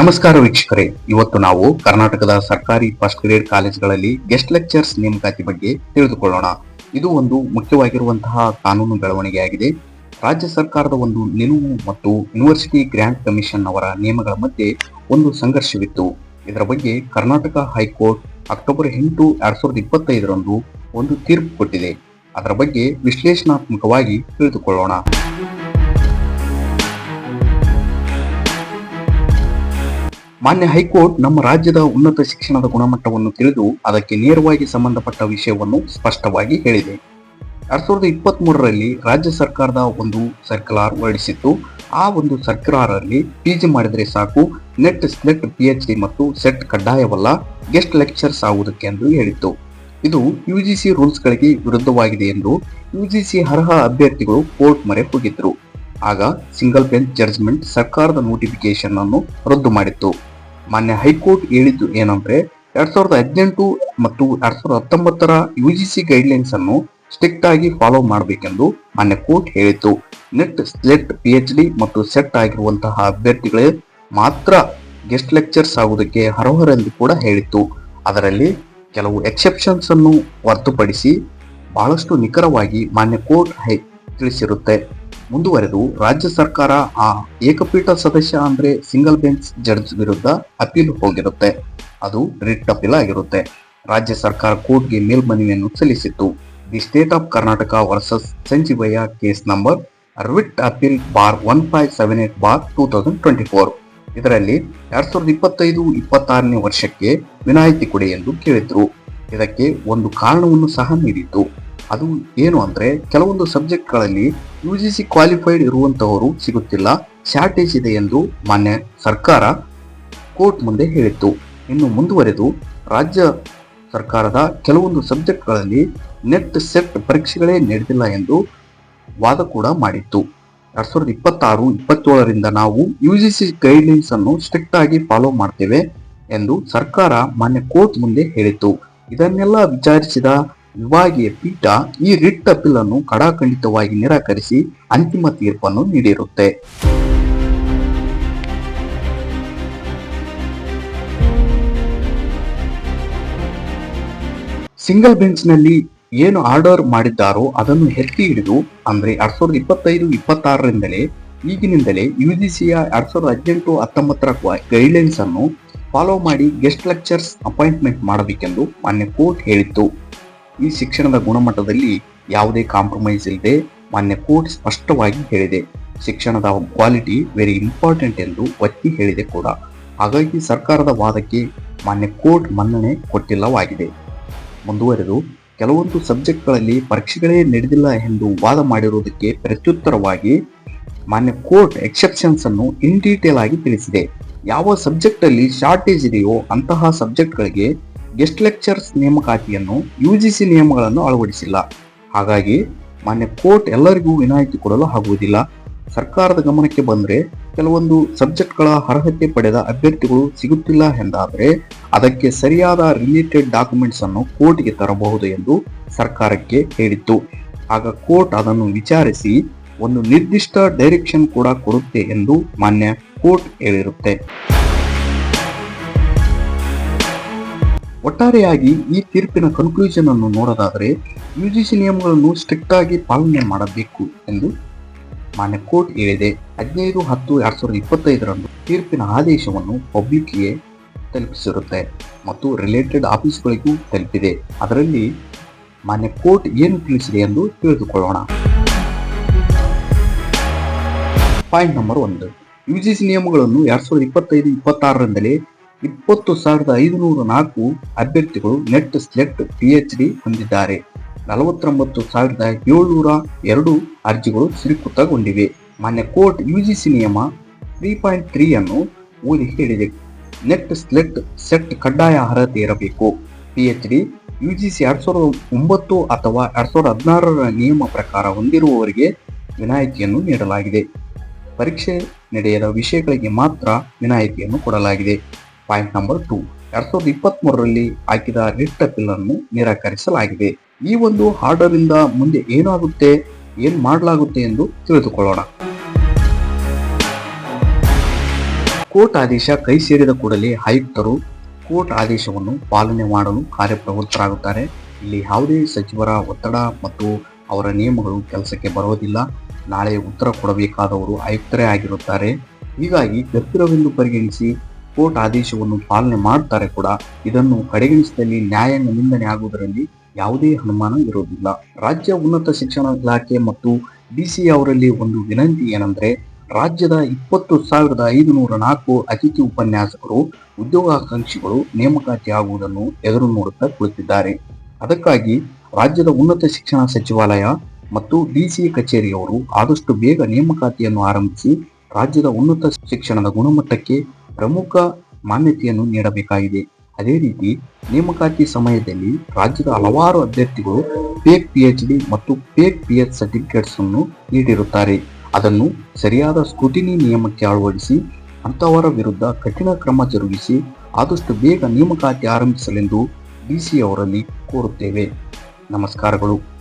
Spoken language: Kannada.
ನಮಸ್ಕಾರ ವೀಕ್ಷಕರೇ. ಇವತ್ತು ನಾವು ಕರ್ನಾಟಕದ ಸರ್ಕಾರಿ ಫಸ್ಟ್ ಗ್ರೇಡ್ ಕಾಲೇಜ್ಗಳಲ್ಲಿ ಗೆಸ್ಟ್ ಲೆಕ್ಚರ್ಸ್ ನೇಮಕಾತಿ ಬಗ್ಗೆ ತಿಳಿದುಕೊಳ್ಳೋಣ. ಇದು ಒಂದು ಮುಖ್ಯವಾಗಿರುವಂತಹ ಕಾನೂನು ಬೆಳವಣಿಗೆಯಾಗಿದೆ. ರಾಜ್ಯ ಸರ್ಕಾರದ ಒಂದು ನಿಲುವು ಮತ್ತು ಯೂನಿವರ್ಸಿಟಿ ಗ್ರ್ಯಾಂಟ್ ಕಮಿಷನ್ ಅವರ ನಿಯಮಗಳ ಮಧ್ಯೆ ಒಂದು ಸಂಘರ್ಷವಿತ್ತು. ಇದರ ಬಗ್ಗೆ ಕರ್ನಾಟಕ ಹೈಕೋರ್ಟ್ ಅಕ್ಟೋಬರ್ ಎಂಟು ಎರಡ್ ಸಾವಿರದ ಇಪ್ಪತ್ತೈದರಂದು ಒಂದು ತೀರ್ಪು ಕೊಟ್ಟಿದೆ. ಅದರ ಬಗ್ಗೆ ವಿಶ್ಲೇಷಣಾತ್ಮಕವಾಗಿ ತಿಳಿದುಕೊಳ್ಳೋಣ. ಮಾನ್ಯ ಹೈಕೋರ್ಟ್ ನಮ್ಮ ರಾಜ್ಯದ ಉನ್ನತ ಶಿಕ್ಷಣದ ಗುಣಮಟ್ಟವನ್ನು ತಿಳಿದು ಅದಕ್ಕೆ ನೇರವಾಗಿ ಸಂಬಂಧಪಟ್ಟ ವಿಷಯವನ್ನು ಸ್ಪಷ್ಟವಾಗಿ ಹೇಳಿದೆ. ಎರಡ್ ಸಾವಿರದ ಇಪ್ಪತ್ತ್ ಮೂರರಲ್ಲಿ ರಾಜ್ಯ ಸರ್ಕಾರದ ಒಂದು ಸರ್ಕ್ಯುಲಾರ್ ಹೊರಡಿಸಿತ್ತು. ಆ ಒಂದು ಸರ್ಕ್ಯುಲಾರಲ್ಲಿ ಪಿ ಜಿ ಮಾಡಿದರೆ ಸಾಕು, NET, SLET P H D ಮತ್ತು ಸೆಟ್ ಕಡ್ಡಾಯವಲ್ಲ, ಗೆಸ್ಟ್ ಲೆಕ್ಚರ್ಸ್ ಆಗುವುದಕ್ಕೆ ಎಂದು ಹೇಳಿತ್ತು. ಇದು ಯು ಜಿ ಸಿ ರೂಲ್ಸ್ಗಳಿಗೆ ವಿರುದ್ಧವಾಗಿದೆ ಎಂದು ಯು ಜಿ ಸಿ ಅರ್ಹ ಅಭ್ಯರ್ಥಿಗಳು ಕೋರ್ಟ್ ಮೊರೆ ಹೋಗಿದ್ದರು ಆಗ ಸಿಂಗಲ್ ಬೆಂಚ್ ಜಡ್ಜ್ಮೆಂಟ್ ಸರ್ಕಾರದ ನೋಟಿಫಿಕೇಶನ್ ಅನ್ನು ರದ್ದು ಮಾಡಿತ್ತು. ಮಾನ್ಯ ಹೈಕೋರ್ಟ್ ಹೇಳಿದ್ದು ಏನಂದ್ರೆ ಎರಡ್ ಸಾವಿರದ ಹದಿನೆಂಟು ಮತ್ತು ಎರಡ್ ಸಾವಿರದ ಹತ್ತೊಂಬತ್ತರ ಯು ಜಿ ಸಿ ಗೈಡ್ಲೈನ್ಸ್ ಅನ್ನು ಸ್ಟ್ರಿಕ್ಟ್ ಆಗಿ ಫಾಲೋ ಮಾಡಬೇಕೆಂದು ಮಾನ್ಯ ಕೋರ್ಟ್ ಹೇಳಿತ್ತು. NET SLET P H D ಮತ್ತು ಸೆಟ್ ಆಗಿರುವಂತಹ ಅಭ್ಯರ್ಥಿಗಳೇ ಮಾತ್ರ ಗೆಸ್ಟ್ ಲೆಕ್ಚರ್ಸ್ ಆಗುವುದಕ್ಕೆ ಅರ್ಹರೆಂದು ಕೂಡ ಹೇಳಿತ್ತು. ಅದರಲ್ಲಿ ಕೆಲವು ಎಕ್ಸೆಪ್ಷನ್ಸ್ ಅನ್ನು ಹೊರತುಪಡಿಸಿ ಬಹಳಷ್ಟು ನಿಖರವಾಗಿ ಮಾನ್ಯ ಕೋರ್ಟ್ ಹೈ, ತಿಳಿಸಿರುತ್ತೆ. ಮುಂದುವರೆದು ರಾಜ್ಯ ಸರ್ಕಾರ ಆ ಏಕಪೀಠ ಸದಸ್ಯ ಅಂದ್ರೆ ಸಿಂಗಲ್ ಬೆಂಚ್ ಜಡ್ಜ್ ವಿರುದ್ಧ ಅಪೀಲ್ ಹೋಗಿರುತ್ತೆ. ಅದು ರಿಟ್ ಅಪೀಲ್ ಆಗಿರುತ್ತೆ. ರಾಜ್ಯ ಸರ್ಕಾರ ಕೋರ್ಟ್ಗೆ ಮೇಲ್ಮನವಿಯನ್ನು ಸಲ್ಲಿಸಿತ್ತು. The state of Karnataka versus Sanjeevaiah case number writ appeal bar one five seven eight bar two thousand twenty four. ಇದರಲ್ಲಿ ಎರಡ್ ಸಾವಿರದ ಇಪ್ಪತ್ತೈದು ಇಪ್ಪತ್ತಾರನೇ ವರ್ಷಕ್ಕೆ ವಿನಾಯಿತಿ ಕೊಡಿ ಎಂದು ಕೇಳಿದ್ರು. ಇದಕ್ಕೆ ಒಂದು ಕಾರಣವನ್ನು ಸಹ ನೀಡಿತ್ತು. ಅದು ಏನು ಅಂದ್ರೆ ಕೆಲವೊಂದು ಸಬ್ಜೆಕ್ಟ್ಗಳಲ್ಲಿ ಯು ಜಿ ಸಿ ಕ್ವಾಲಿಫೈಡ್ ಇರುವಂತಹವರು ಸಿಗುತ್ತಿಲ್ಲ. ಶಾರ್ಟೇಜ್ ಇದೆ ಎಂದು ಮಾನ್ಯ ಸರ್ಕಾರ ಕೋರ್ಟ್ ಮುಂದೆ ಹೇಳಿತ್ತು. ಇನ್ನು ಮುಂದುವರೆದು ರಾಜ್ಯ ಸರ್ಕಾರದ ಕೆಲವೊಂದು ಸಬ್ಜೆಕ್ಟ್ಗಳಲ್ಲಿ ನೆಟ್ ಸೆಟ್ ಪರೀಕ್ಷೆಗಳೇ ನಡೆದಿಲ್ಲ ಎಂದು ವಾದ ಕೂಡ ಮಾಡಿತ್ತು. ಎರಡ್ ಸಾವಿರದ ಇಪ್ಪತ್ತಾರು, ಇಪ್ಪತ್ತೇಳರಿಂದ ನಾವು ಯು ಜಿ ಸಿ ಗೈಡ್ಲೈನ್ಸ್ ಅನ್ನು ಸ್ಟ್ರಿಕ್ಟ್ ಆಗಿ ಫಾಲೋ ಮಾಡ್ತೇವೆ ಎಂದು ಸರ್ಕಾರ ಮಾನ್ಯ ಕೋರ್ಟ್ ಮುಂದೆ ಹೇಳಿತ್ತು. ಇದನ್ನೆಲ್ಲ ವಿಚಾರಿಸಿದ ವಿಭಾಗೀಯ ಪೀಠ ಈ ರಿಟ್ ಅಪೀಲ್ ಅನ್ನು ಕಡಾಖಂಡಿತವಾಗಿ ನಿರಾಕರಿಸಿ ಅಂತಿಮ ತೀರ್ಪನ್ನು ನೀಡಿರುತ್ತೆ. ಸಿಂಗಲ್ ಬೆಂಚ್ನಲ್ಲಿ ಏನು ಆರ್ಡರ್ ಮಾಡಿದ್ದಾರೋ ಅದನ್ನು ಎತ್ತಿ ಹಿಡಿದು, ಅಂದ್ರೆ ಎರಡ್ ಸಾವಿರದ ಇಪ್ಪತ್ತೈದು, ಇಪ್ಪತ್ತಾರರಿಂದಲೇ ಈಗಿನಿಂದಲೇ ಯು ಜಿ ಸಿಯ ಎರಡ್ ಸಾವಿರದ ಹದಿನೆಂಟು, ಹತ್ತೊಂಬತ್ತರ ಗೈಡ್ಲೈನ್ಸ್ ಅನ್ನು ಫಾಲೋ ಮಾಡಿ ಗೆಸ್ಟ್ ಲೆಕ್ಚರ್ಸ್ ಅಪಾಯಿಂಟ್ಮೆಂಟ್ ಮಾಡಬೇಕೆಂದು ಮಾನ್ಯ ಕೋರ್ಟ್ ಹೇಳಿತ್ತು. ಈ ಶಿಕ್ಷಣದ ಗುಣಮಟ್ಟದಲ್ಲಿ ಯಾವುದೇ ಕಾಂಪ್ರಮೈಸ್ ಇಲ್ಲದೆ ಮಾನ್ಯ ಕೋರ್ಟ್ ಸ್ಪಷ್ಟವಾಗಿ ಹೇಳಿದೆ. ಶಿಕ್ಷಣದ ಕ್ವಾಲಿಟಿ ವೆರಿ ಇಂಪಾರ್ಟೆಂಟ್ ಎಂದು ಒತ್ತಿ ಹೇಳಿದೆ ಕೂಡ. ಹಾಗಾಗಿ ಸರ್ಕಾರದ ವಾದಕ್ಕೆ ಮಾನ್ಯ ಕೋರ್ಟ್ ಮನ್ನಣೆ ಕೊಟ್ಟಿಲ್ಲವಾಗಿದೆ. ಮುಂದುವರೆದು, ಕೆಲವೊಂದು ಸಬ್ಜೆಕ್ಟ್ಗಳಲ್ಲಿ ಪರೀಕ್ಷೆಗಳೇ ನಡೆದಿಲ್ಲ ಎಂದು ವಾದ ಮಾಡಿರುವುದಕ್ಕೆ ಪ್ರತ್ಯುತ್ತರವಾಗಿ ಮಾನ್ಯ ಕೋರ್ಟ್ ಎಕ್ಸೆಪ್ಷನ್ಸ್ ಅನ್ನು ಇನ್ ಡೀಟೇಲ್ ಆಗಿ ತಿಳಿಸಿದೆ. ಯಾವ ಸಬ್ಜೆಕ್ಟ್ ಅಲ್ಲಿ ಶಾರ್ಟೇಜ್ ಇದೆಯೋ ಅಂತಹ ಸಬ್ಜೆಕ್ಟ್ಗಳಿಗೆ ಗೆಸ್ಟ್ ಲೆಕ್ಚರ್ಸ್ ನೇಮಕಾತಿಯನ್ನು ಯು ಜಿ ಸಿ ನಿಯಮಗಳನ್ನು ಅಳವಡಿಸಿಲ್ಲ. ಹಾಗಾಗಿ ಮಾನ್ಯ ಕೋರ್ಟ್ ಎಲ್ಲರಿಗೂ ವಿನಾಯಿತಿ ಕೊಡಲು ಆಗುವುದಿಲ್ಲ. ಸರ್ಕಾರದ ಗಮನಕ್ಕೆ ಬಂದರೆ ಕೆಲವೊಂದು ಸಬ್ಜೆಕ್ಟ್ಗಳ ಅರ್ಹತೆ ಪಡೆದ ಅಭ್ಯರ್ಥಿಗಳು ಸಿಗುತ್ತಿಲ್ಲ ಎಂದಾದರೆ ಅದಕ್ಕೆ ಸರಿಯಾದ ರಿಲೇಟೆಡ್ ಡಾಕ್ಯುಮೆಂಟ್ಸ್ ಅನ್ನು ಕೋರ್ಟ್ಗೆ ತರಬಹುದು ಎಂದು ಸರ್ಕಾರಕ್ಕೆ ಹೇಳಿತ್ತು. ಆಗ ಕೋರ್ಟ್ ಅದನ್ನು ವಿಚಾರಿಸಿ ಒಂದು ನಿರ್ದಿಷ್ಟ ಡೈರೆಕ್ಷನ್ ಕೂಡ ಕೊಡುತ್ತೆ ಎಂದು ಮಾನ್ಯ ಕೋರ್ಟ್ ಹೇಳಿರುತ್ತೆ. ಒಟ್ಟಾರೆಯಾಗಿ ಈ ತೀರ್ಪಿನ ಕನ್ಕ್ಲೂಷನ್ ಅನ್ನು ನೋಡೋದಾದರೆ ಸಿ ನಿಯಮಗಳನ್ನು ಸ್ಟ್ರಿಕ್ಟ್ ಆಗಿ ಪಾಲನೆ ಮಾಡಬೇಕು ಎಂದು ಮಾನ್ಯ ಕೋರ್ಟ್ ಹೇಳಿದೆ. ಹದಿನೈದು ಹತ್ತು ಎರಡು ಸಾವಿರದ ಇಪ್ಪತ್ತೈದರಂದು ತೀರ್ಪಿನ ಆದೇಶವನ್ನು ಪಬ್ಲಿಕ್ಗೆ ತಲುಪಿಸಿರುತ್ತೆ ಮತ್ತು ರಿಲೇಟೆಡ್ ಆಫೀಸ್ಗಳಿಗೂ ತಲುಪಿದೆ. ಅದರಲ್ಲಿ ಮಾನ್ಯ ಕೋರ್ಟ್ ಏನು ತಿಳಿಸಿದೆ ಎಂದು ತಿಳಿದುಕೊಳ್ಳೋಣ. ಪಾಯಿಂಟ್ ನಂಬರ್ ಒಂದು. ಯುಜಿಸಿ ನಿಯಮಗಳನ್ನು ಎರಡು ಸಾವಿರದ ಇಪ್ಪತ್ತೈದು, ಇಪ್ಪತ್ತಾರರಿಂದಲೇ ಇಪ್ಪತ್ತು ಸಾವಿರದ ಐದುನೂರ ನಾಲ್ಕು ಅಭ್ಯರ್ಥಿಗಳು NET SLET P H D ಹೊಂದಿದ್ದಾರೆ. ನಲವತ್ತೊಂಬತ್ತು ಸಾವಿರದ ಏಳ್ನೂರ ಎರಡು ಅರ್ಜಿಗಳು ಸ್ವೀಕೃತಗೊಂಡಿವೆ ಮಾನ್ಯ ಕೋರ್ಟ್ ಯುಜಿಸಿ ನಿಯಮ ತ್ರೀ ಪಾಯಿಂಟ್ ತ್ರೀ ಅನ್ನು ಓದಿ ಹೇಳಿದೆ. ನೆಟ್ ಸ್ಲೆಟ್ ಸೆಟ್ ಕಡ್ಡಾಯ ಅರ್ಹತೆ ಇರಬೇಕು. ಪಿ ಎಚ್ ಡಿ ಯುಜಿಸಿ ಎರಡು ಸಾವಿರದ ಒಂಬತ್ತು ಅಥವಾ ಎರಡು ಸಾವಿರದ ಹದಿನಾರರ ನಿಯಮ ಪ್ರಕಾರ ಹೊಂದಿರುವವರಿಗೆ ವಿನಾಯಿತಿಯನ್ನು ನೀಡಲಾಗಿದೆ. ಪರೀಕ್ಷೆ ನಡೆಯದ ವಿಷಯಗಳಿಗೆ ಮಾತ್ರ ವಿನಾಯಿತಿಯನ್ನು ಕೊಡಲಾಗಿದೆ. ಪಾಯಿಂಟ್ ನಂಬರ್ ಟೂ ಎರಡ್ ಸಾವಿರದ ಇಪ್ಪತ್ತ್ ಮೂರರಲ್ಲಿ ಹಾಕಿದ ರಿಟ್ ಅಪೀಲ್ ಅನ್ನು ನಿರಾಕರಿಸಲಾಗಿದೆ. ಈ ಒಂದು ಆರ್ಡರ್ ಇಂದ ಮುಂದೆ ಏನಾಗುತ್ತೆ, ಏನ್ ಮಾಡಲಾಗುತ್ತೆ ಎಂದು ತಿಳಿದುಕೊಳ್ಳೋಣ. ಕೋರ್ಟ್ ಆದೇಶ ಕೈ ಸೇರಿದ ಕೂಡಲೇ ಆಯುಕ್ತರು ಕೋರ್ಟ್ ಆದೇಶವನ್ನು ಪಾಲನೆ ಮಾಡಲು ಕಾರ್ಯಪ್ರವೃತ್ತರಾಗುತ್ತಾರೆ. ಇಲ್ಲಿ ಯಾವುದೇ ಸಚಿವರ ಒತ್ತಡ ಮತ್ತು ಅವರ ನಿಯಮಗಳು ಕೆಲಸಕ್ಕೆ ಬರುವುದಿಲ್ಲ. ನಾಳೆ ಉತ್ತರ ಕೊಡಬೇಕಾದವರು ಆಯುಕ್ತರೇ ಆಗಿರುತ್ತಾರೆ. ಹೀಗಾಗಿ ಗರ್ಭಿರವೆಂದು ಪರಿಗಣಿಸಿ ಕೋರ್ಟ್ ಆದೇಶವನ್ನು ಪಾಲನೆ ಮಾಡುತ್ತಾರೆ ಕೂಡ, ಇದನ್ನು ಕಡೆಗಣಿಸಿದಲ್ಲಿ ನ್ಯಾಯಾಂಗ ನಿಂದನೆ ಆಗುವುದರಲ್ಲಿ ಯಾವುದೇ ಅನುಮಾನ ಇರುವುದಿಲ್ಲ. ರಾಜ್ಯ ಉನ್ನತ ಶಿಕ್ಷಣ ಇಲಾಖೆ ಮತ್ತು ಡಿಸಿ ಅವರಲ್ಲಿ ಒಂದು ವಿನಂತಿ ಏನಂದ್ರೆ, ರಾಜ್ಯದ ಇಪ್ಪತ್ತು ಸಾವಿರದ ಐದುನೂರ ನಾಲ್ಕು ಅತಿಥಿ ಉಪನ್ಯಾಸಕರು ಉದ್ಯೋಗಾಕಾಂಕ್ಷಿಗಳು ನೇಮಕಾತಿ ಆಗುವುದನ್ನು ಎದುರು ನೋಡುತ್ತಾ ಕುಳಿತಿದ್ದಾರೆ. ಅದಕ್ಕಾಗಿ ರಾಜ್ಯದ ಉನ್ನತ ಶಿಕ್ಷಣ ಸಚಿವಾಲಯ ಮತ್ತು ಡಿಸಿ ಕಚೇರಿಯವರು ಆದಷ್ಟು ಬೇಗ ನೇಮಕಾತಿಯನ್ನು ಆರಂಭಿಸಿ, ರಾಜ್ಯದ ಉನ್ನತ ಶಿಕ್ಷಣದ ಗುಣಮಟ್ಟಕ್ಕೆ ಪ್ರಮುಖ ಮಾನ್ಯತೆಯನ್ನು ನೀಡಬೇಕಾಗಿದೆ. ಅದೇ ರೀತಿ, ನೇಮಕಾತಿ ಸಮಯದಲ್ಲಿ ರಾಜ್ಯದ ಹಲವಾರು ಅಭ್ಯರ್ಥಿಗಳು ಫೇಕ್ ಪಿ ಡಿ ಮತ್ತು ಫೇಕ್ ಪಿ ಎಚ್ ಸರ್ಟಿಫಿಕೇಟ್ಸ್ ಅನ್ನು ನೀಡಿರುತ್ತಾರೆ. ಅದನ್ನು ಸರಿಯಾದ ಸ್ಕ್ರೂಟಿನಿ ನಿಯಮಕ್ಕೆ ಅಳವಡಿಸಿ ಅಂಥವರ ವಿರುದ್ಧ ಕಠಿಣ ಕ್ರಮ ಜರುಗಿಸಿ ಆದಷ್ಟು ಬೇಗ ನೇಮಕಾತಿ ಆರಂಭಿಸಲೆಂದು ಡಿಸಿ ಅವರಲ್ಲಿ ಕೋರುತ್ತೇವೆ. ನಮಸ್ಕಾರಗಳು.